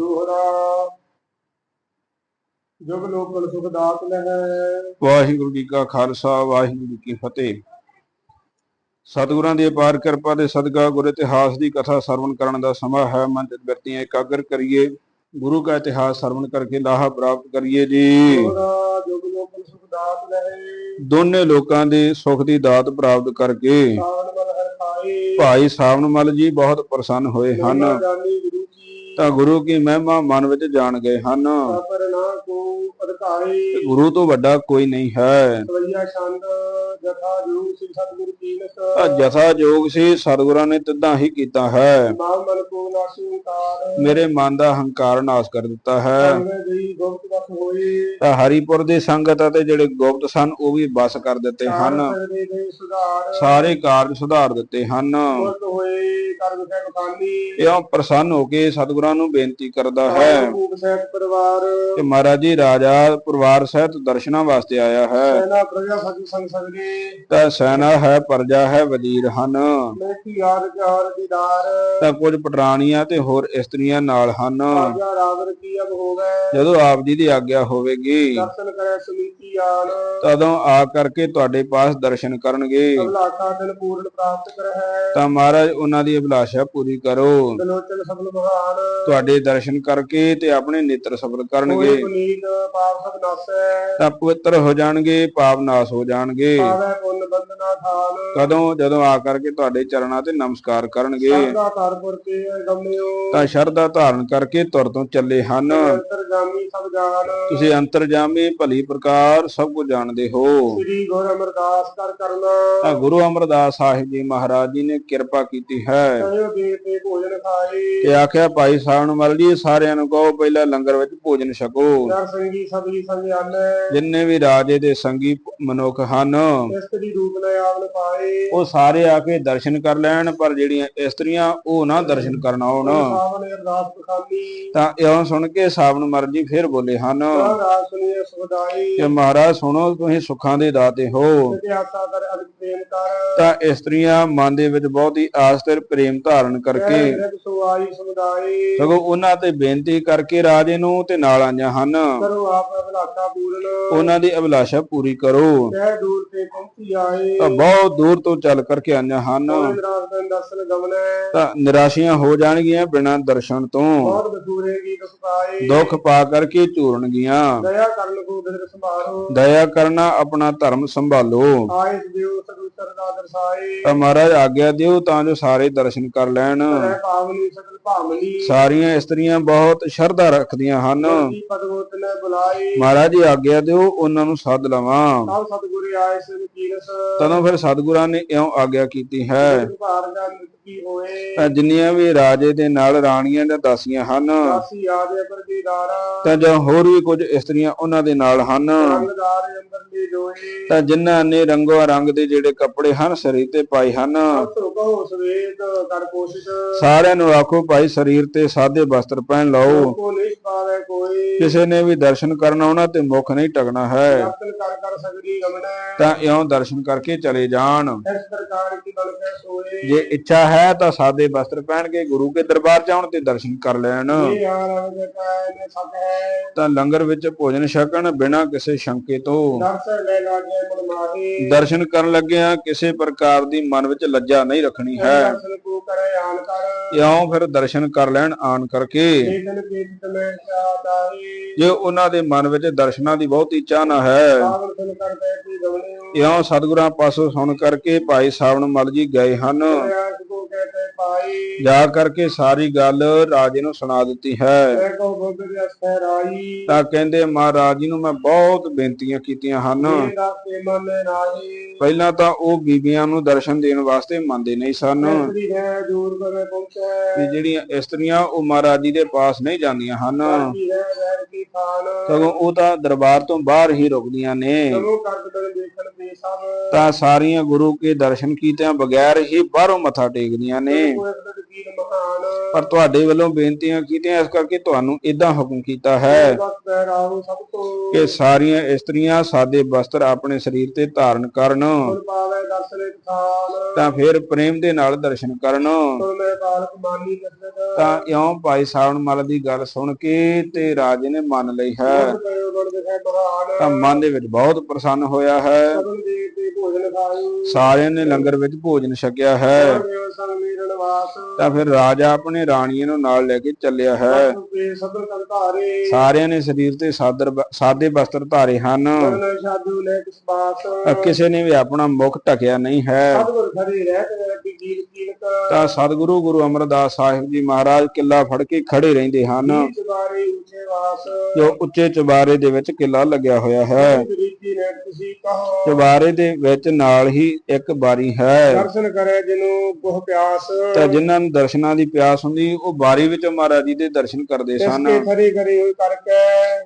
ਦੋਹਰਾ ਜੁਗ ਲੋਕਲ ਸੁਖ ਦਾਤ ਲਹਿ ਵਾਹਿਗੁਰੂ ਜੀ ਕਾ ਖਾਲਸਾ ਵਾਹਿਗੁਰੂ ਜੀ ਕੀ ਫਤਿਹ। ਸਤਿਗੁਰਾਂ ਦੀ ਅਪਾਰ ਕਿਰਪਾ ਦੇ ਸਦਕਾ ਗੁਰ ਇਤਿਹਾਸ ਦੀ ਕਥਾ ਸਰਵਣ ਕਰਨ ਦਾ ਸਮਾਂ ਹੈ। ਮਨ ਚਿਤ ਬਿਰਤੀਆਂ ਇਕਾਗਰ ਕਰੀਏ। ਗੁਰੂ ਕਾ ਇਤਿਹਾਸ ਸਰਵਣ ਕਰਕੇ ਲਾਹਾ ਪ੍ਰਾਪਤ ਕਰੀਏ ਜੀ। ਦੋਨੇ ਲੋਕਾਂ ਦੇ ਸੁਖ ਦੀ ਦਾਤ ਪ੍ਰਾਪਤ ਕਰਕੇ ਭਾਈ ਸਾਵਣ ਮਲ ਜੀ ਬਹੁਤ ਪ੍ਰਸੰਨ ਹੋਏ ਹਨ। ਤਾਂ ਗੁਰੂ ਕੀ ਮਹਿਮਾ ਮਨ ਵਿੱਚ ਜਾਣ ਗਏ ਹਨ। ਪਰ ਨਾ ਕੋ ਅਧਿਕਾਰੀ। ਗੁਰੂ ਤੋਂ ਵੱਡਾ ਕੋਈ ਨਹੀਂ ਹੈ। ਸਵਈਆ ਛੰਦ ਜਥਾ ਸਿ ਸਤਿਗੁਰ ਜੋਗ ਸੀ ਸਤਿਗੁਰਾਂ ਨੇ ਤਿੱਦਾਂ ਹੀ ਕੀਤਾ ਹੈ। ਨਾਮ ਮਨ ਕੋ ਨਾਸੀ ਕਾਰ ਮੇਰੇ ਮਨ ਦਾ ਹੰਕਾਰ ਨਾਸ ਕਰ ਦਿੱਤਾ ਹੈ। ਤਾਂ ਹਰੀਪੁਰ ਦੀ ਸੰਗਤ ਅਤੇ ਜਿਹੜੇ ਗੁਪਤ ਸਨ ਉਹ ਵੀ ਬਸ ਕਰ ਦਿੱਤੇ ਹਨ। ਸਾਰੇ ਕਾਰਜ ਸੁਧਾਰ ਦਿੱਤੇ ਹਨ। ਇਉਂ ਪ੍ਰਸੰਨ ਹੋ ਕੇ ਸਤਿਗੁਰਾਂ ਨੂੰ ਬੇਨਤੀ ਕਰਦਾ ਹੈ। ਭੂਪ ਸਹਿਤ ਪਰਿਵਾਰ। ਕਿ ਮਹਾਰਾਜ ਜੀ ਰਾਜਾ ਪਰਿਵਾਰ ਸਹਿਤ ਦਰਸ਼ਨਾਂ ਵਾਸਤੇ ਆਇਆ ਹੈ। ਸੈਨਾ ਪ੍ਰਜਾ ਸਤਿ ਸੰਗ ਸਗਰੇ ਤਾਂ ਸੈਨਾ ਹੈ ਪ੍ਰਜਾ ਹੈ ਵਜ਼ੀਰ ਹਨ। ਮੈਂ ਕੀ ਯਾਦ ਚਾਰ ਦੀਦਾਰ। ਤਾਂ ਕੁਝ ਪਟਰਾਣੀਆਂ ਤੇ ਹੋਰ ਇਸਤਰੀਆਂ ਨਾਲ ਹਨ। ਰਾਜਾ ਰਾਵਰ ਕੀ ਅਬ ਹੋ ਗਏ ਜਦੋਂ ਆਪ ਜੀ ਦੀ ਆਗਿਆ ਹੋਵੇਗੀ ਦਰਸ਼ਨ ਕਰੇ ਤਦੋਂ ਆ ਕਰਕੇ ਤੁਹਾਡੇ ਪਾਸ ਦਰਸ਼ਨ ਕਰਨਗੇ। ਅਬਲਾਖਾ ਦਿਨ ਪੂਰਨ ਪ੍ਰਾਪਤ ਕਰ ਹੈ ਤਾਂ ਮਹਾਰਾਜ ਉਹਨਾਂ ਦੀ ਅਭਿਲਾਸ਼ਾ ਪੂਰੀ ਕਰੋ। ਬਲੋਚਨ ਸਫਲ ਮਹਾਨ। ਤੁਹਾਡੇ ਦਰਸ਼ਨ ਕਰਕੇ ਤੇ ਆਪਣੇ ਨੇਤਰ ਸਫਲ ਕਰਨਗੇ। ਕੋਈ ਪੁਨੀਤ ਪਾਪ ਸਭ ਨਾਸੈ ਤਾਂ ਪਵਿੱਤਰ ਹੋ ਜਾਣਗੇ ਪਾਪ ਨਾਸ ਹੋ ਜਾਣਗੇ। ਆਵੇ ਪੁੰਨ ਬੰਦਨਾ ਥਾਨ ਕਦੋਂ ਜਦੋਂ ਆ ਕਰਕੇ ਤੁਹਾਡੇ ਚਰਨਾਂ ਤੇ ਨਮਸਕਾਰ ਕਰਨਗੇ। ਧਰਪੁਰ ਗਮਿਓ। ਤਾਂ ਸ਼ਰਧਾ ਧਾਰਨ ਕਰਕੇ ਤੁਰ ਤੋਂ ਚੱਲੇ ਹਨ। ਅੰਤਰ ਜਾਮੀ ਸਭ ਜਾਣ। ਤੁਸੀਂ ਅੰਤਰਜਾਮੀ ਭਲੀ ਪ੍ਰਕਾਰ ਸਭ ਕੁਝ ਜਾਣਦੇ ਹੋ। ਸ੍ਰੀ ਗੁਰ ਅਮਰਦਾਸ ਕਰ ਕਰਨਾ। ਤਾਂ ਗੁਰੂ ਅਮਰਦਾਸ ਸਾਹਿਬ ਜੀ ਮਹਾਰਾਜ ਜੀ ਨੇ ਕਿਰਪਾ ਕੀਤੀ ਹੈ। ਤੇ ਭੋਜਨ ਖਾਏ। ਤੇ ਆਖਿਆ ਭਾਈ ਸਾਵਣ ਮਲ ਜੀ ਸਾਰਿਆਂ ਨੂੰ ਕਹੋ ਪਹਿਲਾਂ ਲੰਗਰ ਵਿੱਚ ਭੋਜਨ ਛਕੋ। ਸੰਗੀ ਸਭੀ ਜਿੰਨੇ ਵੀ ਰਾਜੇ ਦੇ ਸੰਗੀ ਮਨੁੱਖ ਹਨ ਇਸਤਰੀ ਰੂਪ ਲੈ ਆਵਨ ਪਾਏ। ਉਹ ਸਾਰੇ ਆ ਕੇ ਦਰਸ਼ਨ ਕਰ ਲੈਣ ਪਰ ਜਿਹੜੀਆਂ ਇਸਤਰੀਆਂ ਉਹ ਨਾ ਦਰਸ਼ਨ ਕਰਨ ਆਉਣ। ਸਾਵਨ ਅਰਦਾਸ ਤਾਂ ਇਉਂ ਸੁਣ ਕੇ ਸਾਵਣ ਮਰ ਜੀ ਫਿਰ ਬੋਲੇ ਹਨ। ਰਾਜ ਸੁਨੀਏ ਸੁਖਦਾਈ ਕਿ ਮਹਾਰਾਜ ਸੁਣੋ ਤੁਸੀਂ ਸੁੱਖਾਂ ਦੇ ਦਾਤੇ ਹੋ। ਤੇ ਇਸਤਰੀਆਂ ਮਨ ਦੇ ਵਿੱਚ ਬਹੁਤ ਹੀ ਆਸ ਤੇ ਪ੍ਰੇਮ ਧਾਰਨ ਕਰਕੇ ਸੋ ਆਈ ਸਗੋਂ ਉਹਨਾਂ ਤੇ ਬੇਨਤੀ ਕਰਕੇ ਰਾਜੇ ਨੂੰ ਤੇ ਨਾਲ ਆਈਆਂ ਹਨ। ਕਰੋ ਆਪ ਅਭਲਾਖਾ ਪੂਰਨ। ਉਹਨਾਂ ਦੀ ਅਭਿਲਾਸ਼ਾ ਪੂਰੀ ਕਰੋ। ਕਹਿ ਦੂਰ ਤੇ ਪਹੁੰਚੀ ਆਏ। ਤਾਂ ਬਹੁਤ ਦੂਰ ਤੋਂ ਚੱਲ ਕਰਕੇ ਆਈਆਂ ਹਨ। ਦਰਸ਼ਨ ਤਾਂ ਨਿਰਾਸ਼ੀਆਂ ਹੋ ਜਾਣਗੀਆਂ ਬਿਨਾਂ ਦਰਸ਼ਨ ਤੋਂ। ਬਹੁਤ ਦੁਖ ਪਾਏ। ਦੁੱਖ ਪਾ ਕਰਕੇ ਝੂਰਨਗੀਆਂ। ਦਇਆ ਕਰਨ ਕੋ ਬਿਦਰ ਸੰਭਾਲੋ। ਦਇਆ ਕਰਨਾ ਆਪਣਾ ਧਰਮ ਸੰਭਾਲੋ। ਆਏ ਦਿਓ ਸਗਲ ਸਰਦਾ ਦਰਸਾਏ। ਤਾਂ ਮਹਾਰਾਜ ਆਗਿਆ ਦਿਓ ਤਾਂ ਜੋ ਸਾਰੇ ਦਰਸ਼ਨ ਕਰ ਲੈਣ। ਰਹਿ ਪਾਵਨੀ ਸਗਲ ਭਾਵਨੀ। ਸਾਰੀਆਂ ਇਸਤਰੀਆਂ ਬਹੁਤ ਸ਼ਰਧਾ ਰੱਖਦੀਆਂ ਹਨ। ਨੇ ਬੁਲਾਈ। ਮਹਾਰਾਜ ਜੀ ਆਗਿਆ ਦਿਓ ਉਹਨਾਂ ਨੂੰ ਸੱਦ ਲਵਾਂ। ਸਭ ਸਤਿਗੁਰੂ ਆਏ ਸਿਰ ਕੀਰਸ ਤਦੋਂ ਫਿਰ ਸਤਿਗੁਰਾਂ ਨੇ ਇਉਂ ਆਗਿਆ ਕੀਤੀ ਹੈ। ਦਾ ਕੀ ਹੋਏ? ਜਿੰਨੀਆਂ ਵੀ ਰਾਜੇ ਦੇ ਨਾਲ ਰਾਣੀਆਂ ਜਾਂ ਦਾਸੀਆਂ ਹਨ ਦਾਸੀ ਆਦੇ ਪਰ ਦੀਦਾਰਾ ਤਾਂ ਜਾਂ ਹੋਰ ਵੀ ਕੁਝ ਇਸਤਰੀਆਂ ਉਹਨਾਂ ਦੇ ਨਾਲ ਹਨ। ਰੰਗਦਾਰ ਅੰਦਰ ਦੀ ਜੋਏ। ਤਾਂ ਜਿਨ੍ਹਾਂ ਨੇ ਰੰਗੋ ਰੰਗ ਦੇ ਜਿਹੜੇ ਕੱਪੜੇ ਹਨ ਸਰੀਰ ਤੇ ਪਾਏ ਹਨ। ਕਰ ਕੋਸ਼ਿਸ਼। ਸਾਰਿਆਂ ਨੂੰ ਆਖੋ ਭਾਈ ਸਰੀਰ ਤੇ ਸਾਦੇ ਵਸਤਰ ਪਹਿਨ ਲਓ। ਕਿਸੇ ਨੇ ਵੀ ਦਰਸ਼ਨ ਕਰਨ ਆਉਣਾ ਤੇ ਮੁਖ ਨਹੀਂ ਟਕਣਾ ਹੈ। ਤਾਂ ਇਉਂ ਦਰਸ਼ਨ ਕਰਕੇ ਚਲੇ ਜਾਣ। ਇਸ ਪ੍ਰਕਾਰ ਕੀ ਬਲ ਕੇ ਸੋਏ। ਜੇ ਇੱਛਾ ਹੈ ਤਾਂ ਸਾਦੇ ਵਸਤਰ ਪਹਿਨ ਕੇ ਗੁਰੂ ਕੇ ਦਰਬਾਰ ਜਾਣ ਤੇ ਦਰਸ਼ਨ ਕਰ ਲੈਣ। ਹੈ। ਤਾਂ ਲੰਗਰ ਵਿੱਚ ਭੋਜਨ ਛਕਣ ਬਿਨਾਂ ਕਿਸੇ ਸ਼ੰਕੇ ਤੋਂ ਦਰਸ਼ਨ ਕਰਨ ਲੱਗਿਆਂ ਕਿਸੇ ਪ੍ਰਕਾਰ ਦੀ ਮਨ ਵਿੱਚ ਲੱਜਾ ਨਹੀਂ ਰੱਖਣੀ ਹੈ। ਇਉਂ ਫਿਰ ਦਰਸ਼ਨ ਕਰ ਲੈਣ ਆਣ ਕਰਕੇ। ਜੇ ਉਹਨਾਂ ਦੇ ਮਨ ਵਿੱਚ ਦਰਸ਼ਨਾਂ ਦੀ ਬਹੁਤੀ ਚਾਹਨਾ ਹੈ। ਇਉਂ ਸਤਿਗੁਰਾਂ ਪਾਸੋਂ ਸੁਣ ਕਰਕੇ ਭਾਈ ਸਾਵਣ ਮਲ ਜੀ ਗਏ ਹਨ। ਪਾਈ। ਜਾ ਕਰਕੇ ਸਾਰੀ ਗੱਲ ਰਾਜੇ ਨੂੰ ਸੁਣਾ ਦਿੱਤੀ ਹੈ। ਤਾਂ ਕਹਿੰਦੇ ਮਹਾਰਾਜ ਜੀ ਨੂੰ ਮੈਂ ਬਹੁਤ ਬੇਨਤੀਆਂ ਕੀਤੀਆਂ ਹਨ। ਪਹਿਲਾਂ ਤਾਂ ਉਹ ਬੀਬੀਆਂ ਨੂੰ ਦਰਸ਼ਨ ਦੇਣ ਵਾਸਤੇ ਮੰਨਦੇ ਨਹੀਂ ਸਨ। ਕਿ ਜਿਹੜੀਆਂ ਇਸਤਰੀਆਂ ਉਹ ਮਹਾਰਾਜ ਜੀ ਦੇ ਪਾਸ ਨਹੀਂ ਜਾਂਦੀਆਂ ਹਨ। ਸਗੋਂ ਉਹ ਤਾਂ ਦਰਬਾਰ ਤੋਂ ਬਾਹਰ ਹੀ ਰੁਕਦੀਆਂ ਨੇ। ਤਾਂ ਸਾਰੀਆਂ ਗੁਰੂ ਕੇ ਦਰਸ਼ਨ ਕੀਤਿਆਂ ਬਗੈਰ ਹੀ ਬਾਹਰੋਂ ਮੱਥਾ ਟੇਕਦੀਆਂ ਨੇ। Sim. ਮਹਾਨ ਪਰ ਤੁਹਾਡੇ ਵੱਲੋਂ ਬੇਨਤੀਆਂ ਕੀਤੀਆਂ ਇਸ ਕਰਕੇ ਤੁਹਾਨੂੰ ਇਦਾਂ ਹੁਕਮ ਕੀਤਾ ਹੈ ਸਭ ਤੋਂ। ਕਿ ਸਾਰੀਆਂ ਇਸਤਰੀਆਂ ਸਾਦੇ ਵਸਤਰ ਆਪਣੇ ਸਰੀਰ ਤੇ ਧਾਰਨ ਕਰਨ। ਗੁਰ ਪਾਵੇ ਦਰਸ਼ਨ ਇੱਕ ਥਾਨ ਤਾਂ ਫਿਰ ਪ੍ਰੇਮ ਦੇ ਨਾਲ ਦਰਸ਼ਨ ਕਰਨ। ਸੁਣ ਮੈਂ ਬਾਲਕ ਮਾਨੀ ਕਸਰਤ ਤਾਂ ਇਉਂ ਭਾਈ ਸਾਵਣ ਮਲ ਦੀ ਗੱਲ ਸੁਣ ਕੇ ਤੇ ਰਾਜੇ ਨੇ ਮੰਨ ਲਈ ਹੈ। ਤਾਂ ਮਨ ਦੇ ਵਿੱਚ ਬਹੁਤ ਪ੍ਰਸੰਨ ਹੋਇਆ ਹੈ। ਸਾਰਿਆਂ ਨੇ ਲੰਗਰ ਵਿੱਚ ਭੋਜਨ ਛਕਿਆ ਹੈ। ਤਾਂ ਫਿਰ ਰਾਜਾ ਆਪਣੇ ਰਾਣੀਆਂ ਨੂੰ ਨਾਲ ਲੈ ਕੇ ਚੱਲਿਆ ਹੈ। ਸਾਰਿਆਂ ਨੇ ਸਰੀਰ ਤੇ ਸਾਦਰ ਸਾਦੇ ਵਸਤਰ ਧਾਰੇ ਹਨ। ਕਿਸ ਨੇ ਵੀ ਆਪਣਾ ਮੁਖ ਢਕਿਆ ਨਹੀਂ ਹੈ। ਤੇ ਸਤਿਗੁਰੂ ਗੁਰੂ ਅਮਰਦਾਸ ਸਾਹਿਬ ਜੀ ਮਹਾਰਾਜ ਕਿੱਲਾ ਫੜ ਕੇ ਖੜੇ ਰਹਿੰਦੇ ਹਨ। ਜੋ ਉੱਚੇ ਚੁਬਾਰੇ ਦੇ ਵਿੱਚ ਕਿੱਲਾ ਲੱਗਿਆ ਹੋਇਆ ਹੈ। ਚੁਬਾਰੇ ਦੇ ਵਿੱਚ ਨਾਲ ਹੀ ਇੱਕ ਬਾਰੀ ਹੈ। ਦਰਸ਼ਨ ਕਰੇ ਜਿਨੂੰ ਕੋਹ ਪਿਆਸ। ਤਾਂ ਜਿਨ੍ਹਾਂ ਨੂੰ ਦਰਸ਼ਨਾਂ ਦੀ ਪਿਆਸ ਹੁੰਦੀ ਉਹ ਬਾਰੀ ਵਿੱਚ ਮਹਾਰਾਜ ਜੀ ਦੇ ਦਰਸ਼ਨ ਕਰਦੇ ਸਨ। ਹੋਏ ਕਰਕੇ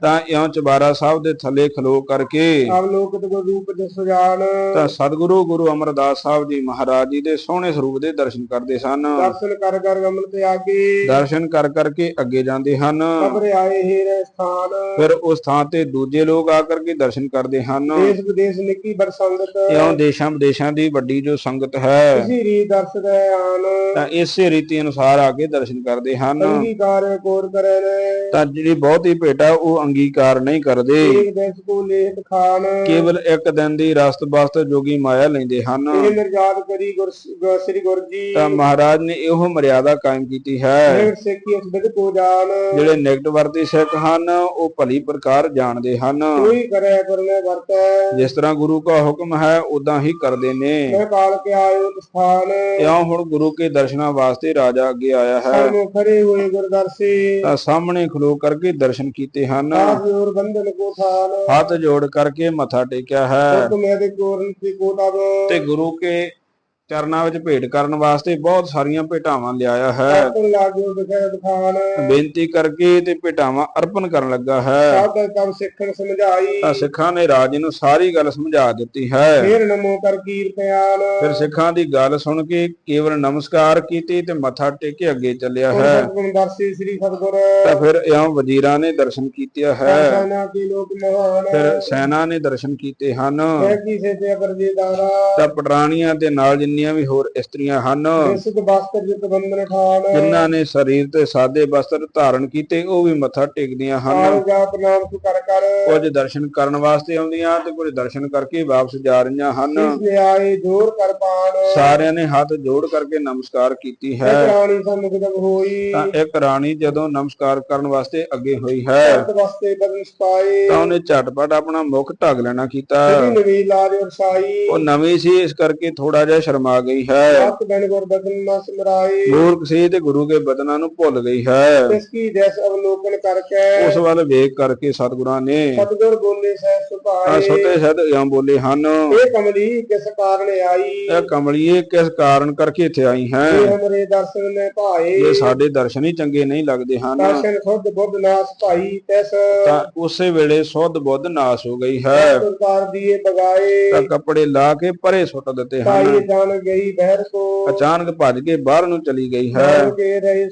ਤਾਂ ਇਉਂ ਚੁਬਾਰਾ ਸਾਹਿਬ ਦੇ ਥੱਲੇ ਖਲੋ ਕਰਕੇ ਆਪ ਲੋਕ ਤੇ ਰੂਪ ਜਸ ਜਾਣ ਤਾਂ ਸਤਿਗੁਰੂ ਗੁਰੂ ਅਮਰਦਾਸ ਸਾਹਿਬ ਜੀ ਮਹਾਰਾਜ ਜੀ ਦੇ ਸੋਹਣੇ ਸਰੂਪ ਦੇ ਦਰਸ਼ਨ ਕਰਦੇ ਸਨ। ਦਰਸ਼ਨ ਕਰ ਕਰ ਗਮਨ ਤੇ ਆਗੇ ਦਰਸ਼ਨ ਕਰ ਕਰਕੇ ਅੱਗੇ ਜਾਂਦੇ ਹਨ। ਖਬਰ ਆਏ ਹੀਰੇ ਸਥਾਨ। ਫਿਰ ਉਸ ਥਾਂ ਤੇ ਦੂਜੇ ਲੋਕ ਆ ਕਰਕੇ ਦਰਸ਼ਨ ਕਰਦੇ ਹਨ। ਦੇਸ਼ ਵਿਦੇਸ਼ ਨਿੱਕੀ ਬਰਸੰਗਤ ਇਉਂ ਦੇਸ਼ਾਂ ਵਿਦੇਸ਼ਾਂ ਦੀ ਵੱਡੀ ਜੋ ਸੰਗਤ ਹੈ। ਇਸੀ ਰੀ ਦਰਸ਼ਦ ਆਨ। ਤਾਂ ਇਸੇ ਰੀਤੀ ਅਨੁਸਾਰ ਆ ਕੇ ਦਰਸ਼ਨ ਕਰਦੇ ਹਨ। ਅੰਗੀਕਾਰ ਕੋਰ ਕਰੇ ਨੇ। ਤਾਂ ਜਿਹੜੀ ਬਹੁਤੀ ਭੇਟਾ ਉਹ ਅੰਗੀਕਾਰ ਨਹੀਂ ਕਰਦੇ। ਇੱਕ ਦੇਸ਼ ਕੋ ਲੇਖ ਖਾਨ। ਕੇਵਲ ਇੱਕ ਦਿਨ ਦੀ ਰਸਤ ਬਸਤ ਜੋਗੀ ਮਾਇਆ ਲੈਂਦੇ ਹਨ। ਇਹ ਨਿਰਜਾਤ ਕਰੀ ਗੁਰ ਗੁਰ- ਸ੍ਰੀ ਗੁਰ ਜੀ। ਤਾਂ ਮਹਾਰਾਜ ਨੇ ਇਹੋ ਮਰਿਆਦਾ ਕਾਇਮ ਕੀਤੀ ਹੈ। ਨਿਰ ਸਿੱਖੀ ਇਸ ਬਿਦ ਕੋ ਜਾਣ। ਜਿਹੜੇ ਨਿਕਟ ਵਰਤੀ ਸਿੱਖ ਹਨ ਉਹ ਭਲੀ ਪ੍ਰਕਾਰ ਜਾਣਦੇ ਹਨ। ਕੋਈ ਕਰੇ ਕਰਨੇ ਵਰਤੈ। ਜਿਸ ਤਰ੍ਹਾਂ ਗੁਰੂ ਦਾ ਹੁਕਮ ਹੈ ਉਦਾਂ ਹੀ ਕਰਦੇ ਨੇ। ਮੈਂ ਕਾਲ ਕੇ ਆਇਓ ਸਥਾਨ ਇਉਂ ਹੁਣ ਗੁਰੂ ਕੇ ਦਰਸ਼ਨਾਂ ਵਾਸਤੇ ਰਾਜਾ ਅੱਗੇ ਆਇਆ ਹੈ। ਸਾਨੂੰ ਖੜੇ ਹੋਏ ਗੁਰਦਰਸੀ ਤਾਂ ਸਾਹਮਣੇ ਖਲੋ ਕਰਕੇ ਦਰਸ਼ਨ ਕੀਤੇ ਹਨ। ਆਪ ਕੋ ਹੱਥ ਜੋੜ ਕਰਕੇ ਮੱਥਾ ਟੇਕਿਆ ਹੈ। ਹੁਕਮ ਦੇ ਕੋਰਨ ਤੇ ਗੁਰੂ ਕੇ ਚਰਨਾਂ ਵਿੱਚ ਭੇਟ ਕਰਨ ਵਾਸਤੇ ਬਹੁਤ ਸਾਰੀਆਂ ਭੇਟਾਵਾਂ ਲਿਆਇਆ ਹੈ। ਲਾਗੋ ਬੇਨਤੀ ਕਰਕੇ ਤੇ ਭੇਟਾਵਾਂ ਅਰਪਣ ਕਰਨ ਲੱਗਾ ਹੈ। ਸਾਧ ਤਬ ਸਿੱਖਣ ਸਮਝਾਈ। ਤਾਂ ਸਿੱਖਾਂ ਨੇ ਰਾਜੇ ਨੂੰ ਸਾਰੀ ਗੱਲ ਸਮਝਾ ਦਿੱਤੀ ਹੈ। ਫੇਰ ਨਮੋ ਕਰ ਕੀਰਤਿਆਨ ਫਿਰ ਸਿੱਖਾਂ ਦੀ ਗੱਲ ਸੁਣ ਕੇ ਕੇਵਲ ਨਮਸਕਾਰ ਕੀਤੀ ਤੇ ਮੱਥਾ ਟੇਕ ਕੇ ਅੱਗੇ ਚੱਲਿਆ ਹੈ। ਸਤਿਗੁਰ ਦਰਸੀ ਸ੍ਰੀ ਸਤਿਗੁਰ। ਤਾਂ ਫਿਰ ਇਉਂ ਵਜ਼ੀਰਾਂ ਨੇ ਦਰਸ਼ਨ ਕੀਤਿਆ ਹੈ। ਸਾਨਾ ਕੀ ਲੋਕ ਮਹਾਨ ਫਿਰ ਸੈਨਾ ਨੇ ਦਰਸ਼ਨ ਕੀਤੇ ਹਨ। ਤੇ ਅਗਰ ਜੀ ਦਾਰਾ ਤਾਂ ਪਟਰਾਣੀਆਂ ਦੇ ਨਾਲ ਜਿੰਨੀਆਂ ਵੀ ਹੋਰ ਇਸਤਰੀਆਂ ਹਨ ਸਿੱਧ ਬਾਸਤਰ ਜਿਤ ਜਿਨ੍ਹਾਂ ਨੇ ਸਰੀਰ ਤੇ ਸਾਦੇ ਵਸਤਰ ਧਾਰਨ ਕੀਤੇ ਉਹ ਵੀ ਮੱਥਾ ਟੇਕਦੀਆਂ ਹਨ। ਨਾਮ ਕਰ ਕਰ। ਕੁਝ ਦਰਸ਼ਨ ਕਰਨ ਵਾਸਤੇ ਆਉਂਦੀਆਂ ਤੇ ਕੁਝ ਦਰਸ਼ਨ ਕਰਕੇ ਵਾਪਸ ਜਾ ਰਹੀਆਂ ਹਨ। ਆਏ ਜੋਰ ਕਰ ਸਾਰਿਆਂ ਨੇ ਹੱਥ ਜੋੜ ਕਰਕੇ ਨਮਸਕਾਰ ਕੀਤੀ ਹੈ। ਸੰਮੁਖ ਹੋਈ। ਤਾਂ ਇੱਕ ਰਾਣੀ ਜਦੋਂ ਨਮਸਕਾਰ ਕਰਨ ਵਾਸਤੇ ਅੱਗੇ ਹੋਈ ਹੈ ਸਤ ਵਸਤੇ ਬਦਨ ਸਪਾਏ ਤਾਂ ਉਹਨੇ ਝਟਪਟ ਆਪਣਾ ਮੁਖ ਢੱਕ ਲੈਣਾ ਕੀਤਾ। ਨਵੀ ਲਾਜ ਉਹ ਨਵੀਂ ਸੀ ਇਸ ਕਰਕੇ ਥੋੜਾ ਜਿਹਾ ਸ਼ਰਮਾ ਗਈ ਹੈ। ਸਤ ਬਨ ਗੁਰ ਬਦਨ ਨ ਸਮਰਾਈ ਮੂਰਖ ਸੀ ਤੇ ਗੁਰੂ ਕੇ ਬਦਨਾਂ ਨੂੰ ਭੁੱਲ ਗਈ ਹੈ। ਇਸ ਕੀ ਜੈਸ ਅਵਲੋਕਨ ਕਰਕੇ। ਉਸ ਵੱਲ ਵੇਖ ਕਰਕੇ ਸਤਿਗੁਰਾਂ ਨੇ ਸਤਗੁਰ ਬੋਲੇ ਸਹਿ ਆ ਸੁਭਾਏ ਸੋਤੇ ਸਦ ਇਉਂ ਬੋਲੇ ਹਨ। ਇਹ ਕਮਲੀ ਕਿਸ ਕਾਰਨ ਆਈ? ਇਹ ਕਮਲੀਏ ਕਿਸ ਕਾਰਨ ਕਰਕੇ ਇੱਥੇ ਆਈ ਹੈ? ਇਹ ਹਮਰੇ ਦਰਸ਼ਨ ਨੇ ਭਾਏ। ਇਹ ਸਾਡੇ ਦਰਸ਼ਨ ਹੀ ਚੰਗੇ ਨਹੀਂ ਲੱਗਦੇ ਹਨ। ਦਰਸ਼ਨ ਖੁਦ ਬੁੱਧ ਨਾਸ ਭਾਈ ਤਿਸ। ਤਾਂ ਉਸੇ ਵੇਲੇ ਸੁੱਧ ਬੁੱਧ ਨਾਸ ਹੋ ਗਈ ਹੈ। ਸਰਕਾਰ ਦੀਏ ਬਗਾਏ। ਤਾਂ ਕੱਪੜੇ ਲਾ ਕੇ ਪਰੇ ਸੁੱਟ ਦਿੱਤੇ ਹਨ। ਭਾਈ ਗਈ ਬਹਿਰ ਕੋ। ਅਚਾਨਕ ਭੱਜ ਕੇ ਬਾਹਰ ਨੂੰ ਚਲੀ ਗਈ ਹੈ। ਕੇ ਰਹੇ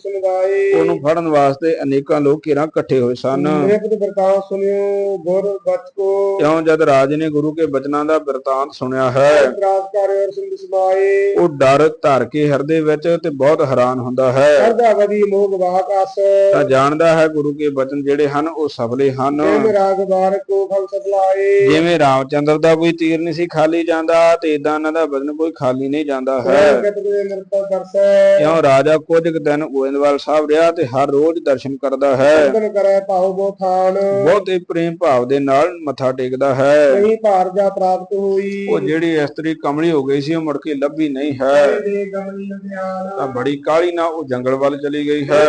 ਉਹਨੂੰ ਫੜਨ ਵਾਸਤੇ ਅਨੇਕਾਂ ਲੋਕ ਘੇਰਾ ਇਕੱਠੇ ਹੋਏ ਸਨ। ਨਿਰਪਤ ਵਰਤਾਂ ਸੁਨਿਓ ਗੁਰ ਬਚ ਕੋ। ਕਿਉਂ? ਜਦ ਰਾਜ ਨੇ ਗੁਰੂ ਕੇ ਬਚਨਾਂ ਦਾ ਬਿਰਤਾਂਤ ਸੁਣਿਆ ਹੈ। ਪ੍ਰਾਸ ਕਰ ਔਰ ਸਿੰਧ ਸਮਾਏ ਉਹ ਡਰ ਧਰ ਕੇ ਹਿਰਦੇ ਵਿੱਚ ਤੇ ਬਹੁਤ ਹੈਰਾਨ ਹੁੰਦਾ ਹੈ। ਤਾਂ ਜਾਣਦਾ ਹੈ ਗੁਰੂ ਕੇ ਬਚਨ ਜਿਹੜੇ ਹਨ ਉਹ ਸਫਲੇ ਹਨ। ਪ੍ਰੇਮ ਰਾਗ ਬਾਰ ਕੋ ਫਲ ਜਿਵੇਂ ਰਾਮਚੰਦਰ ਦਾ ਕੋਈ ਤੀਰ ਨਹੀਂ ਸੀ ਖਾਲੀ ਜਾਂਦਾ ਤੇ ਇਦਾਂ ਇਹਨਾਂ ਦਾ ਬਚਨ ਕੋਈ ਖਾਲੀ ਨਹੀਂ ਜਾਂਦਾ ਹੈ। ਕਿਉਂ ਰਾਜਾ ਕੁਝ ਦਿਨ ਗੋਇੰਦਵਾਲ ਸਾਹਿਬ ਰਿਹਾ ਤੇ ਹਰ ਰੋਜ਼ ਦਰਸ਼ਨ ਕਰਦਾ ਹੈ। ਸੰਗਨ ਕਰੇ ਭਾਉ ਬੋ ਥਾਨ ਬਹੁਤੇ ਪ੍ਰੇਮ ਭਾਵ ਦੇ ਨਾਲ ਮੱਥਾ ਟੇਕਦਾ ਹੈ। ਨਹੀਂ ਭਾਰ ਜਾ ਪ੍ਰਾਪਤ ਹੋਈ। ਉਹ ਜਿਹੜੀ ਇਸਤਰੀ ਕਮਲੀ ਹੋ ਗਈ ਸੀ ਉਹ ਮੁੜ ਕੇ ਲੱਭੀ ਨਹੀਂ ਹੈ। ਤਾਂ ਬੜੀ ਕਾਹਲੀ ਨਾਲ ਉਹ ਜੰਗਲ ਵੱਲ ਚਲੀ ਗਈ ਹੈ।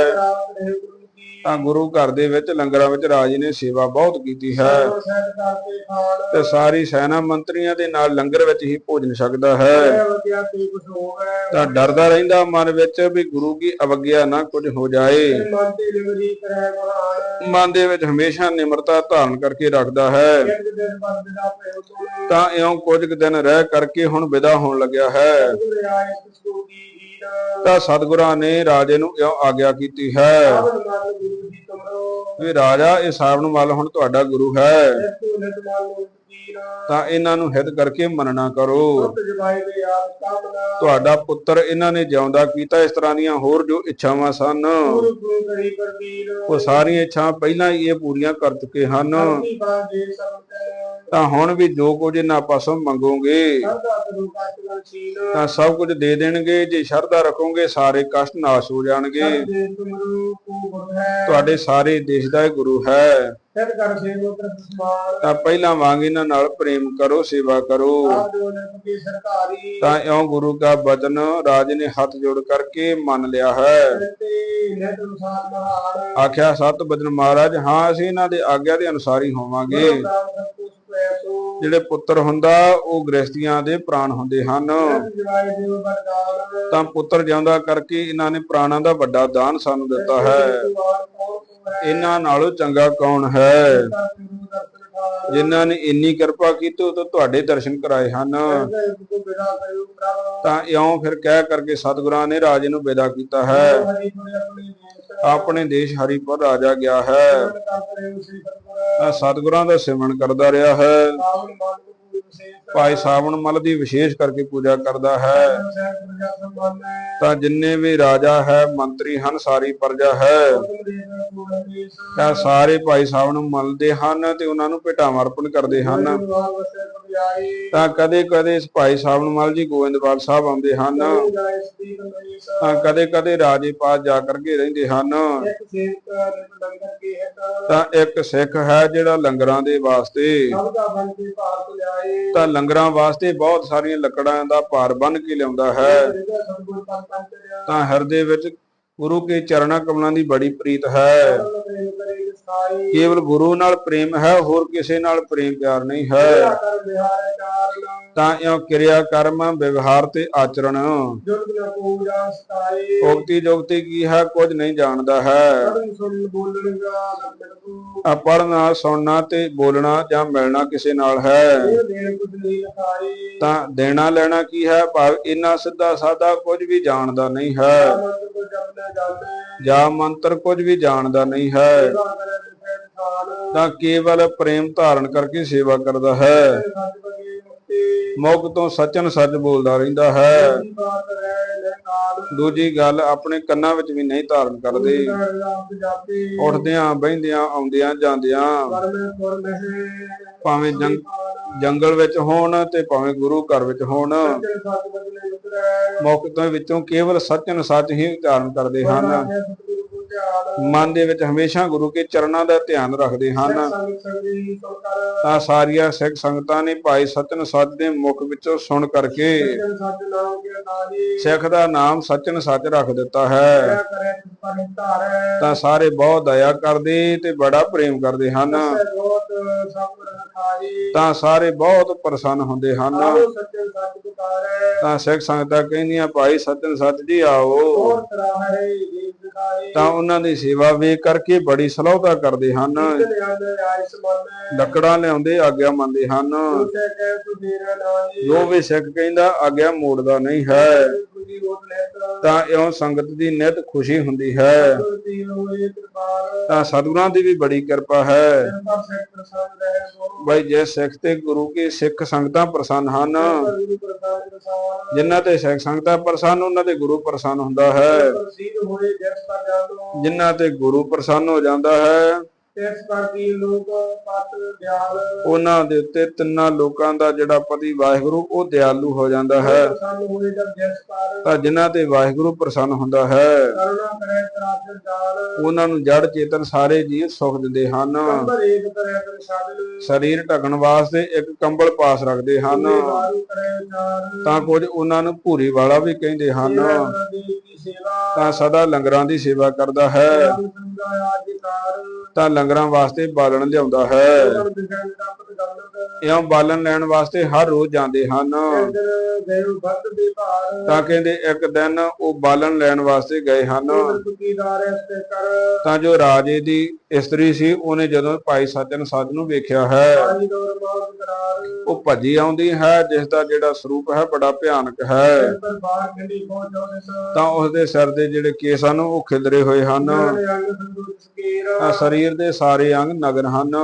ਤਾਂ ਗੁਰੂ ਘਰ ਦੇ ਵਿੱਚ ਲੰਗਰਾਂ ਵਿੱਚ ਰਾਜੇ ਨੇ ਸੇਵਾ ਬਹੁਤ ਕੀਤੀ ਹੈ। ਤੇ ਸਾਰੀ ਸੈਨਾ ਮੰਤਰੀਆਂ ਦੇ ਨਾਲ ਲੰਗਰ ਵਿੱਚ ਹੀ ਭੋਜਨ ਛਕਦਾ ਹੈ। ਤਾਂ ਡਰਦਾ ਰਹਿੰਦਾ ਮਨ ਵਿੱਚ ਵੀ ਗੁਰੂ ਕੀ ਅਵਗਿਆ ਨਾ ਕੁਝ ਹੋ ਜਾਏ। ਮਨ ਦੇ ਵਿੱਚ ਹਮੇਸ਼ਾ ਨਿਮਰਤਾ ਧਾਰਨ ਕਰਕੇ ਰੱਖਦਾ ਹੈ। ਤਾਂ ਇਉਂ ਕੁਝ ਦਿਨ ਰਹਿ ਕਰਕੇ ਹੁਣ ਵਿਦਾ ਹੋਣ ਲੱਗਿਆ ਹੈ। ਤਾਂ ਸਤਿਗੁਰਾਂ ਨੇ ਰਾਜੇ ਨੂੰ ਇਉਂ ਆਗਿਆ ਕੀਤੀ ਹੈ? ਵੀ ਰਾਜਾ ਇਹ ਸਾਵਣ ਮਲ ਹੁਣ ਤੁਹਾਡਾ ਗੁਰੂ ਹੈ। ਤੂ ਇਹਨਾਂ ਨੂੰ ਹਿਤ ਕਰਕੇ ਮੰਨਣਾ ਕਰੋ। ਤੁਹਾਡਾ ਪੁੱਤਰ ਇਹਨਾਂ ਨੇ ਜਿਉਂਦਾ ਕੀਤਾ ਇਸ ਤਰ੍ਹਾਂ ਦੀਆਂ ਹੋਰ ਜੋ ਇੱਛਾਵਾਂ ਸਨ ਉਹ ਸਾਰੀਆਂ ਇੱਛਾਵਾਂ ਪਹਿਲਾਂ ਹੀ ਇਹ ਪੂਰੀਆਂ ਕਰ ਚੁੱਕੇ ਹਨ। ਤਾਂ ਹੁਣ ਵੀ ਜੋ ਕੁਝ ਇਹਨਾਂ ਪਾਸੋਂ ਮੰਗੋਗੇ ਤਾਂ ਸਭ ਕੁਝ ਦੇ ਦੇਣਗੇ। ਜੇ ਸ਼ਰਧਾ ਰੱਖੋਗੇ ਸਾਰੇ ਕਸ਼ਟ ਨਾਸ਼ ਹੋ ਜਾਣਗੇ। ਤੁਹਾਡੇ ਸਾਰੇ ਦੇਸ਼ ਦਾ ਗੁਰੂ ਹੈ। ਸਿਰ ਕਰ ਸੇਵੋ ਤ੍ਰਿਤ ਸਮਾਨ ਤਾਂ ਪਹਿਲਾਂ ਵਾਂਗ ਇਹਨਾਂ ਨਾਲ ਪ੍ਰੇਮ ਕਰੋ ਸੇਵਾ ਕਰੋ। ਤਾਂ ਇਉਂ ਗੁਰੂ ਦਾ ਬਚਨ ਰਾਜ ਨੇ ਹੱਥ ਜੋੜ ਕਰਕੇ ਮੰਨ ਲਿਆ ਹੈ। ਆਖਿਆ ਸਤ ਬਚਨ ਮਹਾਰਾਜ ਹਾਂ ਅਸੀਂ ਇਹਨਾਂ ਦੇ ਆਗਿਆ ਦੇ ਅਨੁਸਾਰ ਹੀ ਹੋਵਾਂਗੇ। ਜਿਹੜੇ ਪੁੱਤਰ ਹੁੰਦਾ ਉਹ ਗ੍ਰਸਤੀਆਂ ਦੇ ਪ੍ਰਾਣ ਹੁੰਦੇ ਹਨ। ਤਾਂ ਪੁੱਤਰ ਜਿਉਂਦਾ ਕਰਕੇ ਇਹਨਾਂ ਨੇ ਪ੍ਰਾਣਾਂ ਦਾ ਵੱਡਾ ਦਾਨ ਸਾਨੂੰ ਦਿੱਤਾ ਹੈ। ਇਹਨਾਂ ਨਾਲੋਂ ਚੰਗਾ ਕੌਣ ਹੈ? ਜਿਨ੍ਹਾਂ ਨੇ ਇੰਨੀ ਕਿਰਪਾ ਕੀਤੀ, ਉਹ ਤੁਹਾਡੇ ਦਰਸ਼ਨ ਕਰਾਏ ਹਨ। ਤਾਂ ਇਉਂ ਫਿਰ ਕਹਿ ਕਰਕੇ ਸਤਿਗੁਰਾਂ ਨੇ ਰਾਜੇ ਨੂੰ ਵਿਦਾ ਕੀਤਾ ਹੈ। ਆਪਣੇ ਦੇਸ਼ ਹਰੀਪੁਰ ਰਾਜਾ ਗਿਆ ਹੈ। ਤਾਂ ਸਤਿਗੁਰਾਂ ਦਾ ਸਿਮਰਨ ਕਰਦਾ ਰਿਹਾ ਹੈ। ਭਾਈ ਸਾਵਣ ਮਲ ਦੀ ਵਿਸ਼ੇਸ਼ ਕਰਕੇ ਪੂਜਾ ਕਰਦਾ ਹੈ। ਤਾਂ ਜਿੰਨੇ ਵੀ ਰਾਜਾ ਹੈ, ਮੰਤਰੀ ਹਨ, ਸਾਰੀ ਪ੍ਰਜਾ ਹੈ। ਤਾਂ ਸਾਰੇ ਭਾਈ ਸਾਵਣ ਮਲ ਦੇ ਹਨ ਤੇ ਉਹਨਾਂ ਨੂੰ ਭੇਟਾਂ ਅਰਪਣ ਕਰਦੇ ਹਨ। ਤਾਂ ਕਦੇ ਕਦੇ ਇਸ ਭਾਈ ਮਲ ਜੀ ਗੋਇੰਦਵਾਲ ਸਾਹਿਬ ਆਉਂਦੇ ਹਨ। ਤਾਂ ਕਦੇ ਕਦੇ ਰਾਜੇ ਪਾਸ ਜਾ ਕਰਕੇ ਰਹਿੰਦੇ ਹਨ। ਤਾਂ। ਇੱਕ ਸਿੱਖ ਹੈ ਜਿਹੜਾ ਲੰਗਰਾਂ ਦੇ ਵਾਸਤੇ। ਤਾਂ ਲੰਗਰਾਂ ਵਾਸਤੇ ਬਹੁਤ ਸਾਰੀਆਂ ਲੱਕੜਾਂ ਦਾ ਭਾਰ ਬੰਨ ਕੇ ਲਿਆਉਂਦਾ ਹੈ। ਤਾਂ ਹਿਰਦੇ ਵਿੱਚ ਗੁਰੂ ਕੇ ਚਰਣਾ ਕਮਲਾਂ ਦੀ ਬੜੀ ਪ੍ਰੀਤ ਹੈ। ਕੇਵਲ ਗੁਰੂ ਨਾਲ ਪ੍ਰੇਮ ਹੈ ਹੋਰ ਕਿਸੇ ਨਾਲ ਪ੍ਰੇਮ ਪਿਆਰ ਨਹੀਂ ਹੈ। ਤਾਂ ਇਉਂ ਕਿਰਿਆ ਕਰਮ ਵਿਵਹਾਰ ਤੇ ਆਚਰਣ। ਉਕਤੀ ਜੁਗਤੀ ਕੀ ਹੈ ਕੁਝ ਨਹੀਂ ਜਾਣਦਾ ਹੈ। ਪੜਨ ਆ ਸੁਣਨਾ ਤੇ ਬੋਲਣਾ ਜਾਂ ਮਿਲਣਾ ਕਿਸੇ ਨਾਲ ਹੈ। ਇਹ ਤਾਂ ਦੇਣਾ ਲੈਣਾ ਕੀ ਹੈ ਭਾਵ ਇੰਨਾ ਸਿੱਧਾ ਸਾਦਾ ਕੁਝ ਵੀ ਜਾਣਦਾ ਨਹੀਂ ਹੈ। ਜਾਂ ਮੰਤਰ ਕੁਝ ਵੀ ਜਾਣਦਾ ਨਹੀਂ ਹੈ। ਤਾਂ ਕੇਵਲ ਪ੍ਰੇਮ ਧਾਰਨ ਕਰਕੇ ਸੇਵਾ ਕਰਦਾ ਹੈ। ਸੱਚ ਮੁਖ ਤੋਂ ਸਚਨ ਸੱਚ ਬੋਲਦਾ ਰਹਿੰਦਾ ਹੈ। ਦੂਜੀ ਗੱਲ, ਆਪਣੇ ਕੰਨਾਂ ਵਿੱਚ ਵੀ ਨਹੀਂ ਧਾਰਨ ਕਰਦੇ। ਉੱਠਦਿਆਂ, ਬਹਿੰਦਿਆਂ, ਆਉਂਦਿਆਂ, ਜਾਂਦਿਆਂ ਭਾਵੇਂ ਜੰਗ ਜੰਗਲ ਵਿੱਚ ਹੋਣ ਤੇ ਭਾਵੇਂ ਗੁਰੂ ਘਰ ਵਿੱਚ ਹੋਣ ਤੇ ਮੁਖ ਤੋਂ ਵਿੱਚੋਂ ਕੇਵਲ ਸਚਨ ਸੱਚ ਹੀ ਧਾਰਨ ਕਰਦੇ ਹਨ। ਮਨ ਦੇ ਵਿੱਚ ਹਮੇਸ਼ਾ ਗੁਰੂ ਕੇ ਚਰਨਾਂ ਦਾ ਧਿਆਨ ਰੱਖਦੇ ਹਨ। ਤਾਂ ਸਾਰੀਆਂ ਸਿੱਖ ਸੰਗਤਾਂ ਨੇ ਭਾਈ ਸਚਨ ਸੱਚ ਦੇ ਮੁਖ ਵਿੱਚੋਂ ਸੁਣ ਕਰਕੇ ਸਿੱਖ ਦਾ ਨਾਮ ਸਚਨ ਸੱਚ ਰੱਖ ਦਿੱਤਾ ਹੈ। ਤਾਂ ਸਾਰੇ ਬਹੁਤ ਦਇਆ ਕਰਦੇ ਤੇ ਬੜਾ ਪ੍ਰੇਮ ਕਰਦੇ ਹਨ। ਤਾਂ ਸਾਰੇ ਬਹੁਤ ਪ੍ਰਸੰਨ ਹੁੰਦੇ ਹਨ। ਤਾਂ ਸਿੱਖ ਸੰਗਤਾਂ ਕਹਿੰਦੀਆਂ ਭਾਈ ਸਚਨ ਸੱਚ ਜੀ ਆਓ। ਤਾਂ ਉਹਨਾਂ ਦੀ ਸੇਵਾ ਵੇਖ ਕਰਕੇ ਬੜੀ ਸਲਾਹਤਾ ਕਰਦੇ ਹਨ। ਲੱਕੜਾਂ ਲਿਆਉਂਦੇ ਆਗਿਆ ਮੰਨਦੇ ਹਨ। ਜੋ ਵੀ ਸਿੱਖ ਕਹਿੰਦਾ ਆਗਿਆ ਮੋੜਦਾ ਨਹੀਂ ਹੈ। ਤਾਂ। ਇਉਂ ਸੰਗਤ ਦੀ ਨਿਤ ਖੁਸ਼ੀ ਹੁੰਦੀ ਹੈ। ਤਾਂ ਸਤਿਗੁਰਾਂ ਦੀ ਵੀ ਬੜੀ ਕਿਰਪਾ ਹੈ। ਬਈ ਜੇ ਸਿੱਖ ਤੇ ਗੁਰੂ ਕੀ ਸਿੱਖ ਸੰਗਤਾਂ ਪ੍ਰਸੰਨ ਹਨ? ਜਿਨ੍ਹਾਂ ਤੇ ਸਿੱਖ ਸੰਗਤਾਂ ਪ੍ਰਸੰਨ ਉਹਨਾਂ ਤੇ ਗੁਰੂ ਪ੍ਰਸੰਨ ਹੁੰਦਾ ਹੈ। ਪ੍ਰਸੀਦ ਜਿਨ੍ਹਾਂ ਤੇ ਗੁਰੂ ਪ੍ਰਸੰਨ ਹੋ ਜਾਂਦਾ ਹੈ ਇਸ ਪਰ ਕੀ ਲੋਕ ਪਤ ਦਿਆਲ ਉਹਨਾਂ ਦੇ ਉੱਤੇ ਤਿੰਨਾਂ ਲੋਕਾਂ ਦਾ ਜਿਹੜਾ ਪਤੀ ਵਾਹਿਗੁਰੂ ਉਹ ਦਿਆਲੂ ਹੋ ਜਾਂਦਾ ਹੈ। ਪ੍ਰਸੰਨ ਹੋਏ ਜਦ ਜਸ ਪਰ ਤਾਂ ਜਿਨ੍ਹਾਂ ਤੇ ਵਾਹਿਗੁਰੂ ਪ੍ਰਸੰਨ ਹੁੰਦਾ ਹੈ। ਕਰੁਣਾ ਕਰੇ ਉਹਨਾਂ ਨੂੰ ਜੜ ਚੇਤਨ ਸਾਰੇ ਜੀਵ ਸੁਖ ਦਿੰਦੇ ਹਨ। ਅੰਬਰ ਏਕ ਕਰੇ ਤਨ ਸਾਧਨ ਸਰੀਰ ਢਕਣ ਵਾਸਤੇ ਇੱਕ ਕੰਬਲ ਪਾਸ ਰੱਖਦੇ ਹਨ। ਤਾਂ ਕੁਝ ਉਹਨਾਂ ਨੂੰ ਭੂਰੀ ਵਾਲਾ ਵੀ ਕਹਿੰਦੇ ਹਨ। ਤਾਂ ਸਦਾ ਲੰਗਰਾਂ ਦੀ ਸੇਵਾ ਕਰਦਾ ਹੈ। ਤਾਂ ਡੰਗਰਾਂ ਵਾਸਤੇ ਬਾਲਣ ਲਿਆਉਂਦਾ ਹੈ। ਇਉਂ ਬਾਲਣ ਲੈਣ ਵਾਸਤੇ ਹਰ ਰੋਜ਼ ਜਾਂਦੇ ਹਨ। ਤਾਂ ਕਹਿੰਦੇ ਇੱਕ ਦਿਨ ਉਹ ਬਾਲਣ ਲੈਣ ਵਾਸਤੇ ਗਏ ਹਨ। ਤਾਂ ਜੋ ਰਾਜੇ ਦੀ ਇਸਤਰੀ ਸੀ ਉਹਨੇ ਜਦੋਂ ਭਾਈ ਸੱਜਣ ਸੱਜ ਨੂੰ ਵੇਖਿਆ ਹੈ ਉਹ ਭੱਜੀ ਆਉਂਦੀ ਹੈ ਜਿਸ ਦਾ ਜਿਹੜਾ ਸਰੂਪ ਹੈ ਬੜਾ ਭਿਆਨਕ ਹੈ। ਤਾਂ ਉਸ ਦੇ ਸਿਰ ਦੇ ਜਿਹੜੇ ਕੇਸ ਹਨ ਉਹ ਖਿਲਰੇ ਹੋਏ ਹਨ। ਸਰੀਰ ਦੇ ਸਾਰੇ ਅੰਗ ਨਗਨ ਹਨ।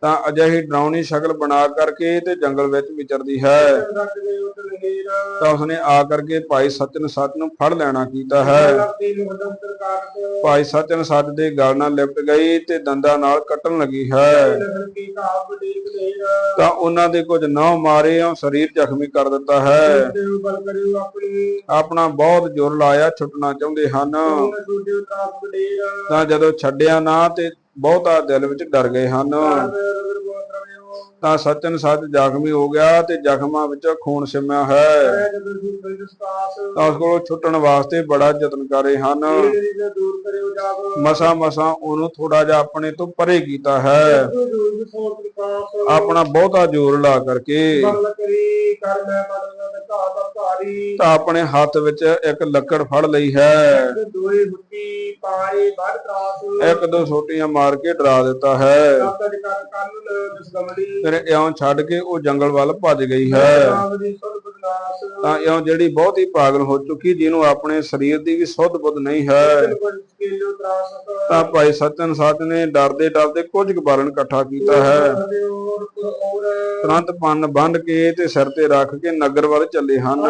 ਤਾਂ ਅਜਿਹੀ ਡਰਾਉਣੀ ਸ਼ਕਲ ਬਣਾ ਕਰਕੇ ਤੇ ਜੰਗਲ ਵਿੱਚ ਵਿਚਰਦੀ ਹੈ। ਤਾਂ ਉਸਨੇ ਆ ਕਰਕੇ ਭਾਈ ਸੱਜਣ ਸੱਜ ਨੂੰ ਫੜ ਲੈਣਾ ਕੀਤਾ ਹੈ। ਭਾਈ ਸੱਜਣ ਸੱਜ ਦੇ ਗਲ ਨਾਲ ਲਿਪਟ ਗਈ ਤੇ ਦੰਦਾਂ ਨਾਲ ਕੱਟਣ ਲੱਗੀ ਹੈ। ਤਾਂ ਉਹਨਾਂ ਦੇ ਕੁਝ ਨਹੁੰ ਮਾਰੇ ਉਹ ਸਰੀਰ ਜ਼ਖਮੀ ਕਰ ਦਿੱਤਾ ਹੈ। ਆਪਣਾ ਬਹੁਤ ਜ਼ੋਰ ਲਾਇਆ, ਛੁੱਟਣਾ ਚਾਹੁੰਦੇ ਹਨ। ਤਾਂ ਜਦੋਂ ਛੱਡਿਆ ਨਾ ਤੇ ਬਹੁਤਾ ਦਿਲ ਵਿੱਚ ਡਰ ਗਏ ਹਨ। ਤਾਂ ਸੱਜਣ ਸੱਜ ਜ਼ਖਮੀ ਹੋ ਗਿਆ ਤੇ ਜ਼ਖਮਾਂ ਵਿੱਚੋਂ ਖੂਨ ਸਿੰਮਿਆ ਹੈ। ਤਾਂ ਉਸ ਕੋਲੋਂ ਛੁੱਟਣ ਵਾਸਤੇ ਬੜਾ ਯਤਨ ਕਰ ਰਹੇ ਹਨ। ਮਸਾ ਮਸਾ ਉਹਨੂੰ ਥੋੜਾ ਜਿਹਾ ਆਪਣੇ ਤੋਂ ਪਰੇ ਕੀਤਾ ਹੈ। ਆਪਣਾ ਬਹੁਤਾ ਜ਼ੋਰ ਲਾ ਕਰਕੇ ਤਾਂ ਆਪਣੇ ਹੱਥ ਵਿੱਚ ਇੱਕ ਲੱਕੜ ਫੜ ਲਈ ਹੈ। ਇੱਕ ਦੋ ਸੋਟੀਆਂ ਮਾਰ ਕੇ ਡਰਾ ਦਿੱਤਾ ਹੈ। ਫਿਰ ਇਉਂ ਛੱਡ ਕੇ ਉਹ ਜੰਗਲ ਵੱਲ ਭੱਜ ਗਈ ਹੈ। ਰਾਮ ਦੀ ਤਾਂ ਇਉਂ ਜਿਹੜੀ ਬਹੁਤੀ ਪਾਗਲ ਹੋ ਚੁੱਕੀ, ਜਿਹਨੂੰ ਆਪਣੇ ਸਰੀਰ ਦੀ ਵੀ ਸੁੱਧ ਬੁੱਧ ਨਹੀਂ ਹੈ। ਤਾਂ ਭਾਈ ਸਤਨ ਸੱਤ ਨੇ ਡਰਦੇ ਡਰਦੇ ਕੁਝ ਕੁ ਇਕੱਠਾ ਕੀਤਾ ਹੈ। ਤੁਰੰਤ ਪੰਨ ਬੰਨ ਕੇ ਤੇ ਸਿਰ ਤੇ ਰੱਖ ਕੇ ਨਗਰ ਵੱਲ ਚੱਲੇ ਹਨ।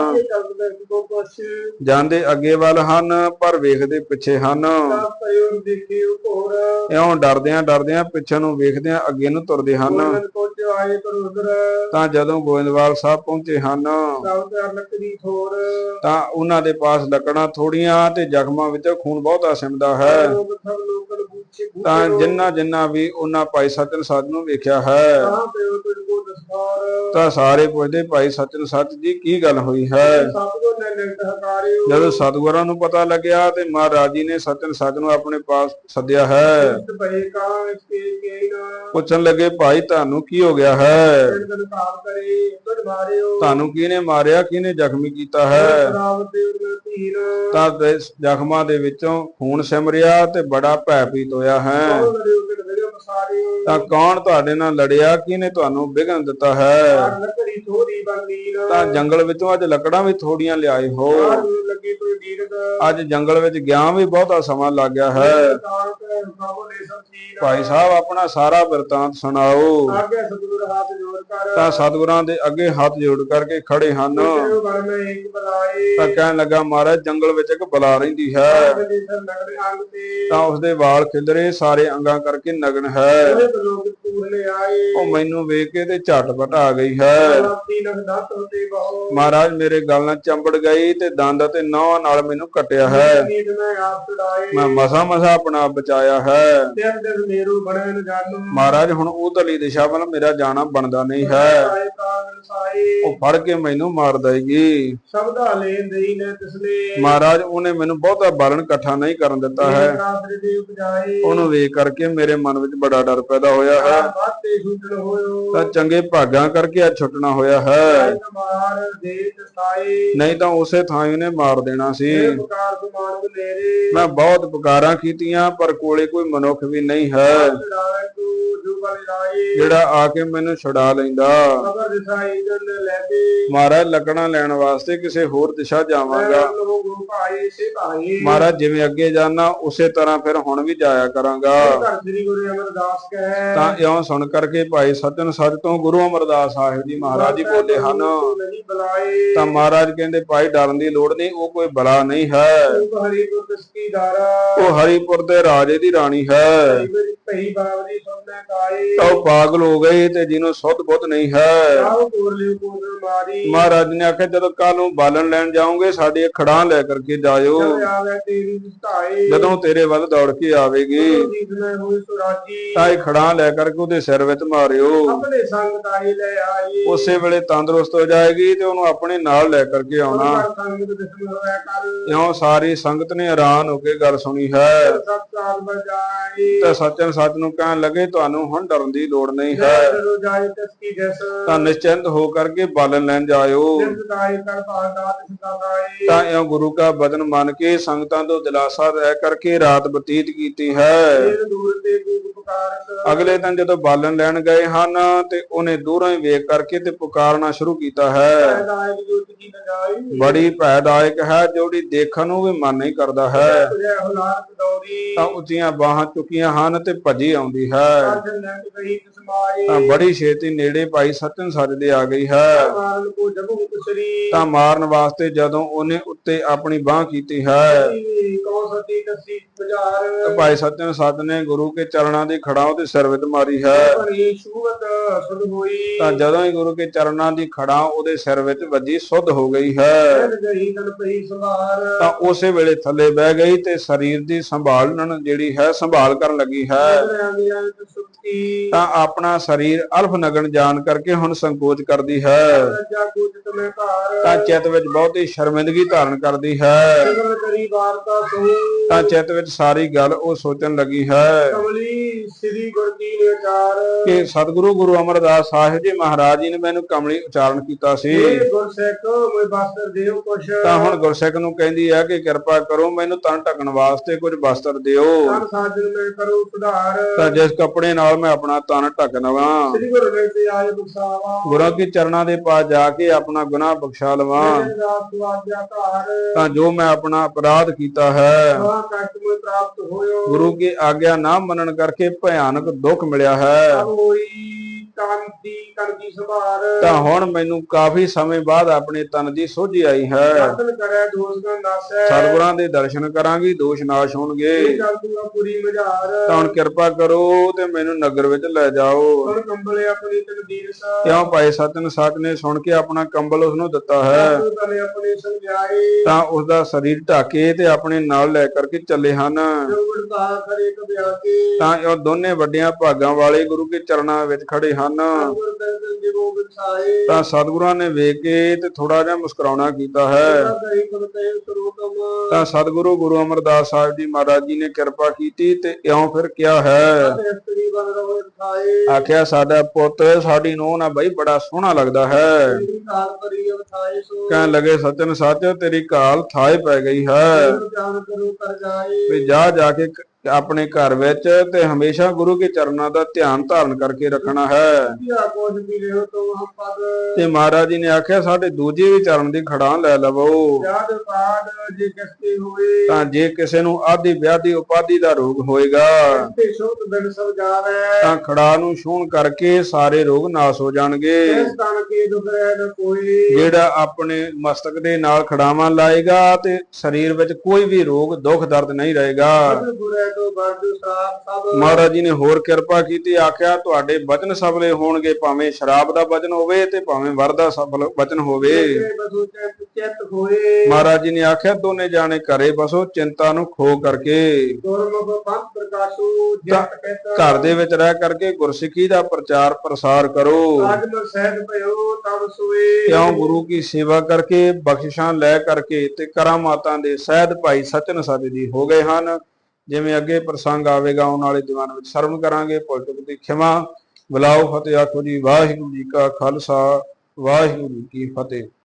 ਜਾਂਦੇ ਅੱਗੇ ਵੱਲ ਹਨ, ਪਰ ਵੇਖਦੇ ਪਿੱਛੇ ਹਨ। ਇਉਂ ਡਰਦਿਆਂ ਡਰਦਿਆਂ ਪਿੱਛੇ ਨੂੰ ਵੇਖਦਿਆਂ ਅੱਗੇ ਨੂੰ ਤੁਰਦੇ ਹਨ। ਤਾਂ ਜਦੋਂ ਗੋਇੰਦਵਾਲ ਸਾਹਿਬ ਪਹੁੰਚੇ ਹਨ ਤੇ ਉਹਨਾਂ ਦੇ ਪਾਸ ਲੱਕੜਾਂ ਥੋੜੀਆਂ ਤੇ ਜ਼ਖਮਾਂ ਵਿੱਚੋਂ ਖੂਨ ਬਹੁਤਾ ਸਿਮਦਾ ਹੈ। ਤਾਂ ਜਿੰਨਾ ਜਿੰਨਾ ਵੀ ਉਹਨਾਂ ਭਾਈ ਸਤਨ ਸੱਜ ਨੂੰ ਵੇਖਿਆ ਹੈ। ਤਾਂ ਕੋ ਸਾਰੇ ਪੁੱਛਦੇ ਭਾਈ ਸਤਨ ਸੱਜ ਜੀ ਕੀ ਗੱਲ ਹੋਈ ਹੈ? ਕੋ ਨੇ ਜਦੋਂ ਸਤਿਗੁਰਾਂ ਨੂੰ ਪਤਾ ਲੱਗਿਆ ਤੇ ਮਹਾਰਾਜ ਜੀ ਨੇ ਸਤਨ ਸੱਜ ਨੂੰ ਆਪਣੇ ਪਾਸ ਸੱਦਿਆ ਹੈ। ਕਾ ਕੇ ਨਾ। ਪੁੱਛਣ ਲੱਗੇ ਭਾਈ ਤੁਹਾਨੂੰ ਕੀ ਹੋ ਗਿਆ ਹੈ? ਦਿਨ ਕਾਮ ਕਰੇ ਮਾਰਿਆ ਕਿਹਨੇ ਜ਼ਖਮੀ ਕੀਤਾ ਹੈ? ਤੇ ਜ਼ਖਮਾਂ ਦੇ ਵਿੱਚੋਂ ਖੂਨ ਸਿਮਰਿਆ ਤੇ ਬੜਾ ਭੈਭੀਤ ਹੋਇਆ ਹੈ। ਕੌਣ ਤਾਂ ਕੌਣ ਤੁਹਾਡੇ ਨਾਲ ਲੜਿਆ? ਕਿਹਨੇ ਤੁਹਾਨੂੰ ਵਿਘਨ ਦਿੱਤਾ ਹੈ? ਤਾਂ ਜੰਗਲ ਵਿੱਚੋਂ ਅੱਜ ਲੱਕੜਾਂ ਵੀ ਥੋੜੀਆਂ ਲਿਆਏ ਹੋ। ਅੱਜ ਜੰਗਲ ਵਿੱਚ ਗਿਆ ਵੀ ਬਹੁਤਾ ਸਮਾਂ ਲੱਗ ਗਿਆ ਹੈ। ਭਾਈ ਸਾਹਿਬ, ਆਪਣਾ ਸਾਰਾ ਬਿਰਤਾਂਤ ਸੁਣਾਓ। ਤਾਂ ਸਤਿਗੁਰਾਂ ਦੇ ਅੱਗੇ ਹੱਥ ਜੋੜ ਕਰਕੇ ਖੜੇ ਹਨ। ਤਾਂ ਕਹਿਣ ਲੱਗਾ, ਮਹਾਰਾਜ, ਜੰਗਲ ਵਿੱਚ ਇੱਕ ਬਲਾ ਰਹਿੰਦੀ ਹੈ। ਦੇ ਸਰ ਨਗਰ ਤਾਂ ਉਸਦੇ ਵਾਲ ਖਿਲਰੇ, ਸਾਰੇ ਅੰਗਾਂ ਕਰਕੇ ਨਗਰ ਨਗਨ ਹੈ। ਉਹਦੇ ਲੋਕ ਪੂਰਨੇ ਆਏ। ਉਹ ਮੈਨੂੰ ਵੇਖ ਕੇ ਤੇ ਝਟਪਟ ਆ ਗਈ ਹੈ। ਮਹਾਰਾਜ ਮੇਰੇ ਗਲ ਨਾਲ ਚੰਬੜ ਗਈ ਤੇ ਦੰਦ ਤੇ ਨੌ ਨਾਲ ਮੈਨੂੰ ਕੱਟਿਆ ਹੈ। ਮੈਂ ਮਸਾ ਮਸਾ ਆਪਣਾ ਆਪ ਬਚਾਇਆ ਹੈ। ਮਹਾਰਾਜ ਹੁਣ ਉਧਰਲੀ ਦਿਸ਼ਾ ਵੱਲ ਮੇਰਾ ਜਾਣਾ ਬਣਦਾ ਨਹੀਂ ਹੈ। ਉਹ ਫੜ ਕੇ ਮੈਨੂੰ ਮਾਰ ਦੇਗੀ। ਸਬਦਾ ਦੇਈ ਨੇ ਮਹਾਰਾਜ ਉਹਨੇ ਮੈਨੂੰ ਬਹੁਤਾ ਬਾਲਣ ਇਕੱਠਾ ਨਹੀਂ ਕਰਨ ਦਿੱਤਾ ਹੈ। ਉਹਨੂੰ ਵੇਖ ਕਰਕੇ ਮੇਰੇ ਮਨ ਵਿੱਚ ਬੜਾ ਡਰ ਪੈਦਾ ਹੋਇਆ ਹੈ। ਤਾਂ ਚੰਗੇ ਭਾਗਾਂ ਕਰਕੇ ਆ ਛੁੱਟਣਾ ਹੋਇਆ ਹੈ। ਨਹੀਂ ਤਾਂ ਉਸੇ ਥਾਂ ਉਹਨੇ ਮਾਰ ਦੇਣਾ ਸੀ। ਮੈਂ ਬਹੁਤ ਪੁਕਾਰਾਂ ਕੀਤੀਆਂ ਪਰ ਕੋਲੇ ਕੋਈ ਮਨੁੱਖ ਵੀ ਨਹੀਂ ਹੈ। ਜਿਹੜਾ ਆ ਕੇ ਮੈਨੂੰ ਛੁਡਾ ਲੈਂਦਾ। ਮਹਾਰਾਜ ਲੱਗਣਾ ਲੈਣ ਵਾਸਤੇ ਕਿਸੇ ਹੋਰ ਦਿਸ਼ਾ ਜਾਵਾਂਗਾ। ਮਹਾਰਾਜ ਜਿਵੇਂ ਅੱਗੇ ਜਾਣਾ ਉਸੇ ਤਰ੍ਹਾਂ ਫਿਰ ਹੁਣ ਵੀ ਜਾਇਆ ਕਰਾਂਗਾ। ਕਹੈ। ਤਾਂ ਇਉਂ ਸੁਣ ਕਰਕੇ ਭਾਈ ਸੱਜਣ ਸੱਜ ਤੋਂ ਗੁਰੂ ਅਮਰਦਾਸ ਸਾਹਿਬ ਜੀ ਮਹਾਰਾਜ ਜੀ ਬੋਲੇ ਹਨ। ਤਾਂ ਮਹਾਰਾਜ ਕਹਿੰਦੇ ਭਾਈ ਡਰਨ ਦੀ ਲੋੜ ਨਹੀਂ ਉਹ ਕੋਈ ਬਲਾ ਨਹੀਂ ਹੈ। ਦਸਕੀ ਦਾਰਾ ਉਹ ਹਰੀਪੁਰ ਦੇ ਰਾਜੇ ਦੀ ਰਾਣੀ ਹੈ। ਭਈ ਸੁਣਨੇ ਤਾਂ ਪਾਗਲ ਹੋ ਗਈ ਤੇ ਜਿਹਨੂੰ ਸੁੱਧ ਬੁੱਧ ਨਹੀਂ ਹੈ। ਮਹਾਰਾਜ ਨੇ ਆਖਿਆ ਜਦੋਂ ਕੱਲ ਨੂੰ ਬਾਲਣ ਲੈਣ ਜਾਓਗੇ ਸਾਡੇ ਖੜਾਂ ਲੈ ਕਰਕੇ ਜਾਇਓ। ਜਦੋਂ ਤੇਰੇ ਵੱਲ ਦੌੜ ਕੇ ਆਵੇਗੀ। ਤਾਂ ਇਹ ਖੜਾ ਲੈ ਕਰਕੇ ਉਹਦੇ ਸਿਰ ਵਿੱਚ ਮਾਰਿਓ। ਆਪਣੇ ਸੰਗ ਤਾਈ ਲੈ ਆਈ ਉਸੇ ਵੇਲੇ ਤੰਦਰੁਸਤ ਹੋ ਜਾਏਗੀ ਤੇ ਉਹਨੂੰ ਆਪਣੇ ਨਾਲ ਲੈ ਕਰਕੇ ਆਉਣਾ। ਇਉਂ ਸਾਰੀ ਸੰਗਤ ਨੇ ਹੈਰਾਨ ਹੋ ਕੇ ਗੱਲ ਸੁਣੀ ਹੈ। ਤੇ ਸੱਚਨ ਸੱਚ ਨੂੰ ਕਹਿਣ ਲੱਗੇ ਤੁਹਾਨੂੰ ਹੁਣ ਡਰਨ ਦੀ ਲੋੜ ਨਹੀਂ ਹੈ। ਤਾਂ ਨਿਸ਼ਚਿੰਤ ਹੋ ਕਰਕੇ ਬਾਲਣ ਲੈਣ ਜਾਇਓ। ਤਾਂ ਇਉਂ ਗੁਰੂ ਕਾ ਬਚਨ ਮੰਨ ਕੇ ਸੰਗਤਾਂ ਤੋਂ ਦਿਲਾਸਾ ਰਹਿ ਕਰਕੇ ਰਾਤ ਬਤੀਤ ਕੀਤੀ ਹੈ। ਅਗਲੇ ਦਿਨ ਜਦੋਂ ਬਾਲਣ ਲੈਣ ਗਏ ਹਨ ਤੇ ਉਹਨੇ ਦੂਰੋਂ ਹੀ ਵੇਖ ਕਰਕੇ ਤੇ ਪੁਕਾਰਨਾ ਸ਼ੁਰੂ ਕੀਤਾ ਹੈ। ਬੜੀ ਭੈਦਾਇਕ ਹੈ ਜਿਹੜੀ ਦੇਖਣ ਨੂੰ ਵੀ ਮਨ ਨਹੀਂ ਕਰਦਾ ਹੈ। ਤਾਂ ਉੱਚੀਆਂ ਬਾਹਾਂ ਚੁੱਕੀਆਂ ਹਨ ਤੇ ਭੱਜੀ ਆਉਂਦੀ ਹੈ। ਤਾਂ ਬੜੀ ਛੇਤੀ ਨੇੜੇ ਭਾਈ ਸਤਨ ਸੱਚ ਦੇ ਆ ਗਈ ਹੈ। ਤਾਂ ਮਾਰਨ ਵਾਸਤੇ ਜਦੋਂ ਉਹਨੇ ਉੱਤੇ ਆਪਣੀ ਬਾਹ ਕੀਤੀ ਹੈ। ਕੋ ਸਤੀ ਦਸੀ ਬਜ਼ਾਰ। ਭਾਈ ਸਤਨ ਸੱਚ ਨੇ ਗੁਰੂ ਕੇ ਚਰਨਾਂ ਦੀ ਖੜਾ ਉਹਦੇ ਸਿਰ ਵਿੱਚ ਮਾਰੀ ਹੈ। ਭਰੀ ਸ਼ੂਵਤ ਸੁਧ ਹੋਈ। ਤਾਂ ਜਦੋਂ ਹੀ ਗੁਰੂ ਕੇ ਚਰਨਾਂ ਦੀ ਖੜਾ ਉਹਦੇ ਸਿਰ ਵਿੱਚ ਵੱਜੀ ਸੁੱਧ ਹੋ ਗਈ ਹੈ। ਜਨ ਗਈ ਤਨ ਪਈ ਸੰਭਾਰ। ਤਾਂ ਉਸੇ ਵੇਲੇ ਥੱਲੇ ਬਹਿ ਗਈ ਤੇ ਸਰੀਰ ਦੀ ਸੰਭਾਲਣ ਜਿਹੜੀ ਹੈ ਸੰਭਾਲ ਕਰਨ ਲੱਗੀ ਹੈ। ਤਾਂ ਆਪਣਾ ਸਰੀਰ ਅਲਫ ਨਗਨ ਜਾਣ ਕਰਕੇ ਹੁਣ ਸੰਕੋਚ ਕਰਦੀ ਹੈ। ਤਾਂ ਚਿੱਤ ਵਿੱਚ ਬਹੁਤੀ ਸ਼ਰਮਿੰਦਗੀ ਧਾਰਨ ਕਰਦੀ ਹੈ। ਤਾਂ ਚਿੱਤ ਵਿੱਚ ਸਾਰੀ ਗੱਲ ਉਹ ਸੋਚਣ ਲੱਗੀ ਹੈ। ਸ੍ਰੀ ਗੁਰ ਕੀ ਵਿਚਾਰ ਕਿ ਸਤਿਗੁਰੂ ਗੁਰੂ ਅਮਰਦਾਸ ਸਾਹਿਬ ਜੀ ਮਹਾਰਾਜ ਜੀ ਨੇ ਮੈਨੂੰ ਕਮਲੀ ਉਚਾਰਨ ਕੀਤਾ ਸੀ। ਇਹ ਮੈਂ ਬਸਤਰ ਕੁਛ। ਤਾਂ ਹੁਣ ਗੁਰਸਿੱਖ ਨੂੰ ਕਹਿੰਦੀ ਹੈ ਕਿ ਕਿਰਪਾ ਕਰੋ ਮੈਨੂੰ ਤਨ ਢੱਕਣ ਵਾਸਤੇ ਕੁਝ ਵਸਤਰ ਦਿਓ। ਤਨ ਸਾਜਨ ਮੈਂ ਕਰੋ ਸੁਧਾਰ ਤਾਂ ਜਿਸ ਕੱਪੜੇ ਨਾਲ ਮੈਂ ਆਪਣਾ ਤਨ ਢੱਕ ਲਵਾਂ ਸ੍ਰੀ ਗੁਰੂ ਗ੍ਰੰਥ ਤੇ ਆਏ ਬਖਸ਼ਾਵਾ। ਗੁਰਾਂ ਕੀ ਚਰਨਾਂ ਦੇ ਪਾਸ ਜਾ ਕੇ ਆਪਣਾ ਗੁਨਾਹ ਬਖਸ਼ਾ ਲਵਾਂ। ਤਾਂ ਜੋ ਮੈਂ ਆਪਣਾ ਅਪਰਾਧ ਕੀਤਾ ਹੈ। ਗੁਰੂ ਕੀ ਆਗਿਆ ਨਾ ਮੰਨਣ ਕਰਕੇ ਭਿਆਨਕ ਦੁੱਖ ਮਿਲਿਆ ਹੈ। ਤਬ ਸੰਭਾਰ। ਤਾਂ ਹੁਣ ਮੈਨੂੰ ਕਾਫੀ ਸਮੇਂ ਬਾਅਦ ਆਪਣੇ ਤਨ ਦੀ ਸੋਝੀ ਆਈ ਹੈ। ਦਰਸ਼ਨ ਕਰੇ ਦੋਸ ਨਾਸੈ। ਸਤਿਗੁਰਾਂ ਦੇ ਦਰਸ਼ਨ ਕਰਾਂਗੀ ਦੋਸ਼ ਨਾਸ਼ ਹੋਣਗੇ। ਤੂੰ ਪੂਰੀ ਮਝਾਰ। ਤਾਂ ਹੁਣ ਕਿਰਪਾ ਕਰੋ ਤੇ ਮੈਨੂੰ ਨਗਰ ਵਿੱਚ ਲੈ ਜਾਓ। ਹੁਣ ਕੰਬਲੇ ਆਪਣੀ ਤਕਦੀਰ ਸਾ। ਕਿਉਂ ਭਾਈ ਸਤਨ ਸੱਚ ਨੇ ਸੁਣ ਕੇ ਆਪਣਾ ਕੰਬਲ ਉਸ ਨੂੰ ਦਿੱਤਾ ਹੈ। ਤੂੰ ਤਨੇ ਆਪਣੇ ਸਮਝਾਏ। ਤਾਂ ਉਸ ਦਾ ਸਰੀਰ ਢਾਕੇ ਤੇ ਆਪਣੇ ਨਾਲ ਲੈ ਕਰਕੇ ਚੱਲੇ ਹਨ। ਜੋ ਵਡਤਾ ਕਰੇ ਕਬਿਆ ਕੇ। ਤਾਂ ਇਹ ਦੋਨੇ ਵੱਡੀਆਂ ਭਾਗਾਂ ਵਾਲੇ ਗੁਰੂ ਕੇ ਚਰਨਾਂ ਵਿੱਚ ਖੜੇ ਹਨ। ਵਿਸਾਏ ਤਾਂ ਸਤਿਗੁਰਾਂ ਨੇ ਵੇਖ ਕੇ ਤੇ ਥੋੜਾ ਜਿਹਾ ਮੁਸਕਰਾਉਣਾ ਕੀਤਾ ਹੈ। ਤਾਂ ਸਤਿਗੁਰੂ ਗੁਰੂ ਅਮਰਦਾਸ ਸਾਹਿਬ ਜੀ ਮਹਾਰਾਜ ਜੀ ਨੇ ਕਿਰਪਾ ਕੀਤੀ ਤੇ ਇਉਂ ਫਿਰ ਕਿਹਾ ਹੈ। ਆਖਿਆ ਸਾਡਾ ਪੁੱਤ ਸਾਡੀ ਨੂੰਹ ਨਾ ਬਈ ਬੜਾ ਸੋਹਣਾ ਲੱਗਦਾ ਹੈ। ਕਹਿਣ ਲੱਗੇ ਸੱਚਨ ਸੱਚ ਤੇਰੀ ਕਾਲ ਥਾਏ ਪੈ ਗਈ ਹੈ। ਵੀ ਜਾ ਜਾ ਕ- ਆਪਣੇ ਘਰ ਵਿੱਚ ਤੇ ਹਮੇਸ਼ਾ ਗੁਰੂ ਕੇ ਚਰਨਾਂ ਦਾ ਧਿਆਨ ਧਾਰਨ ਕਰਕੇ ਰੱਖਣਾ ਹੈ। ਤੋ ਮਹਾਰਾਜ ਜੀ ਨੇ ਆਖਿਆ ਸਾਡੇ ਦੂਜੇ ਵੀ ਚਰਨ ਦੀ ਖੜਾਂ ਲੈ ਲਵੋ। ਤਾਂ ਜੇ ਕਿਸੇ ਨੂੰ ਆਦੀ ਵਿਆਦੀ ਉਪਾਦੀ ਦਾ ਰੋਗ ਹੋਏਗਾ ਤੇ ਖੜਾ ਨੂੰ ਛੂਣ ਕਰਕੇ ਸਾਰੇ ਰੋਗ ਨਾਸ ਹੋ ਜਾਣਗੇ। ਜਿਹੜਾ ਆਪਣੇ ਮਸਤਕ ਦੇ ਨਾਲ ਖੜਾਵਾਂ ਲਾਏਗਾ ਤੇ ਸਰੀਰ ਵਿੱਚ ਕੋਈ ਵੀ ਰੋਗ ਦੁੱਖ ਦਰਦ ਨਹੀਂ ਰਹੇਗਾ। ਤੋਂ ਵਰਜੂ ਸਾਪ ਸਭ ਮਹਾਰਾਜ ਜੀ ਨੇ ਹੋਰ ਕਿਰਪਾ ਕੀਤੀ ਆਖਿਆ ਤੁਹਾਡੇ ਬਚਨ ਸਫਲੇ ਹੋਣਗੇ ਭਾਵੇਂ ਸ਼ਰਾਬ ਦਾ ਬਚਨ ਹੋਵੇ ਤੇ ਭਾਵੇਂ ਵਰ ਦਾ ਸਫਲ ਬਚਨ ਹੋਵੇ। ਤੇ ਬਸੂ ਚਿਤ ਚਿਤ ਹੋਏ। ਮਹਾਰਾਜ ਜੀ ਨੇ ਆਖਿਆ ਦੋਨੇ ਜਾਣੇ ਘਰੇ ਬਸੋ ਚਿੰਤਾ ਨੂੰ ਖੋ ਕਰਕੇ। ਗੁਰਮੁਖ ਪੰਥ ਪ੍ਰਕਾਸ਼ੂ ਜਤ ਕਹਿਤ ਘਰ ਦੇ ਵਿੱਚ ਰਹਿ ਕਰਕੇ ਗੁਰਸਿੱਖੀ ਦਾ ਪ੍ਰਚਾਰ ਪ੍ਰਸਾਰ ਕਰੋ। ਆਜ ਮਰ ਸਹਿਜ ਭਇਓ ਤਬ ਸੁਏ। ਕਿਉਂ ਗੁਰੂ ਕੀ ਸੇਵਾ ਕਰਕੇ ਬਖਸ਼ਿਸ਼ਾਂ ਲੈ ਕਰਕੇ ਤੇ ਕਰਾਮਾਤਾਂ ਦੇ ਸਹਿਦ ਭਾਈ ਸਚਨ ਸੱਚ ਜੀ ਹੋ ਗਏ ਹਨ। ਜਿਵੇਂ ਅੱਗੇ ਪ੍ਰਸੰਗ ਆਵੇਗਾ, ਆਉਣ ਵਾਲੇ ਦੀਵਾਨ ਵਿੱਚ ਸਰਵਣ ਕਰਾਂਗੇ। ਭੁੱਲ ਦੀ ਖਿਮਾ ਬੁਲਾਓ ਫਤਿਹ, ਆਖੋ ਜੀ, ਵਾਹਿਗੁਰੂ ਜੀ ਕਾ ਖਾਲਸਾ, ਵਾਹਿਗੁਰੂ ਜੀ ਕੀ ਫਤਿਹ।